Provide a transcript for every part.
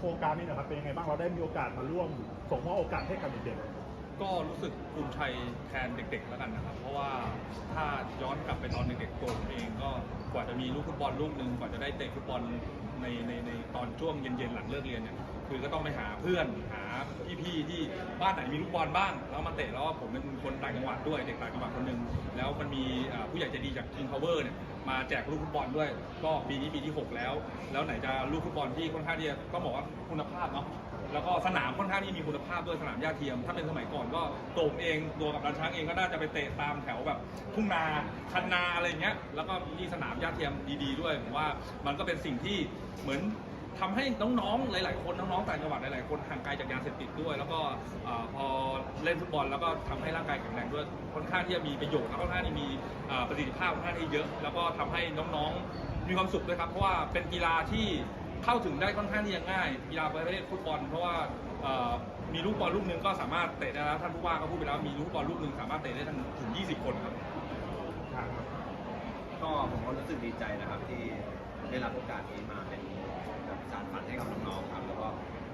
โครงการนี้นะครับเป็นยังไงบ้างเราได้มีโอกาสมาร่วมส่งมอบโอกาสให้กับเด็ก ก็รู้สึกภูมิใจแทนเด็กๆแล้วกันนะครับ เพราะว่าถ้าย้อนกลับไปตอนเด็กๆตัวผมเองก็กว่าจะมีลูกฟุตบอลลูกหนึ่งกว่าจะได้เตะฟุตบอลในในในตอนช่วงเย็นๆหลังเลิกเรียนเนี่ยคือก็ต้องไปหาเพื่อนหาพี่ๆที่บ้านไหนมีลูกบอลบ้างแล้วมาเตะแล้วผมเป็นคนต่างจังหวัดด้วยเด็กต่างจังหวัดคนหนึ่งแล้วมันมีผู้ใหญ่ใจดีจาก King Power เนี่ยมาแจกลูกฟุตบอลด้วย ก็ปีนี้ปีที่ 6 แล้ว แล้วไหนจะลูกฟุตบอลที่ค่อนข้างที่จะต้องบอกว่าคุณภาพเนาะ แล้วก็สนามค่อนข้างที่มีคุณภาพด้วยสนามหญ้าเทียม ถ้าเป็นสมัยก่อนก็โตมเองตัวกับรันช้างเองก็น่าจะไปเตะตามแถวแบบทุ่งนาคันนาอะไรเงี้ยแล้วก็มีสนามหญ้าเทียมดีๆด้วยผมว่ามันก็เป็นสิ่งที่เหมือนทำให้น้องๆ หลาย ๆ คนน้องๆ ต่างจังหวัดหลาย ๆ คนห่างไกลจากยาเสพติดด้วย แล้วก็พอเล่นฟุตบอลแล้วก็ทำให้ร่างกายแข็งแรงด้วย ค่อนข้างที่จะมีประโยชน์แล้วค่อนข้างที่มีประสิทธิภาพค่อนข้างที่เยอะ แล้วก็ทำให้น้องๆ มีความสุขด้วยครับ เพราะว่าเป็นกีฬาที่ เข้าถึงได้ค่อนข้างที่จะง่ายกีฬาประเภทฟุตบอลเพราะว่ามีลูกบอลลูกหนึ่งก็สามารถเตะได้แล้วท่านผู้ว่าก็พูดไปแล้วมีลูกบอลลูกหนึ่งสามารถเตะได้ถึงถึง 20 คนครับก็ผมก็รู้สึกดีใจนะครับที่ได้รับโอกาสนี้มาเป็นแบบสารฝันให้กับน้องๆครับแล้วก็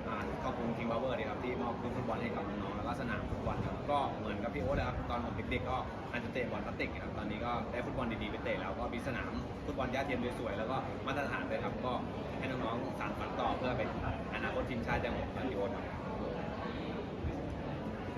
อ่าขอบคุณทีมบาวเวอร์ดีครับที่มอบลูกฟุตบอลให้กับน้องๆแล้วก็สนามฟุตบอลครับก็เหมือน พี่โอ๊ตนะครับตอนผมเด็กๆก็อาจจะเตะบอลพลาสติกนะครับตอนนี้ก็ได้ฟุตบอลดีๆไปเตะแล้วก็มีสนามฟุตบอลยาเทียมสวยๆแล้วก็มาตรฐานเลยครับก็ให้น้องๆสานฝันต่อเพื่อเป็นอนาคตทีมชาติอย่างผมพี่โอ๊ตครับ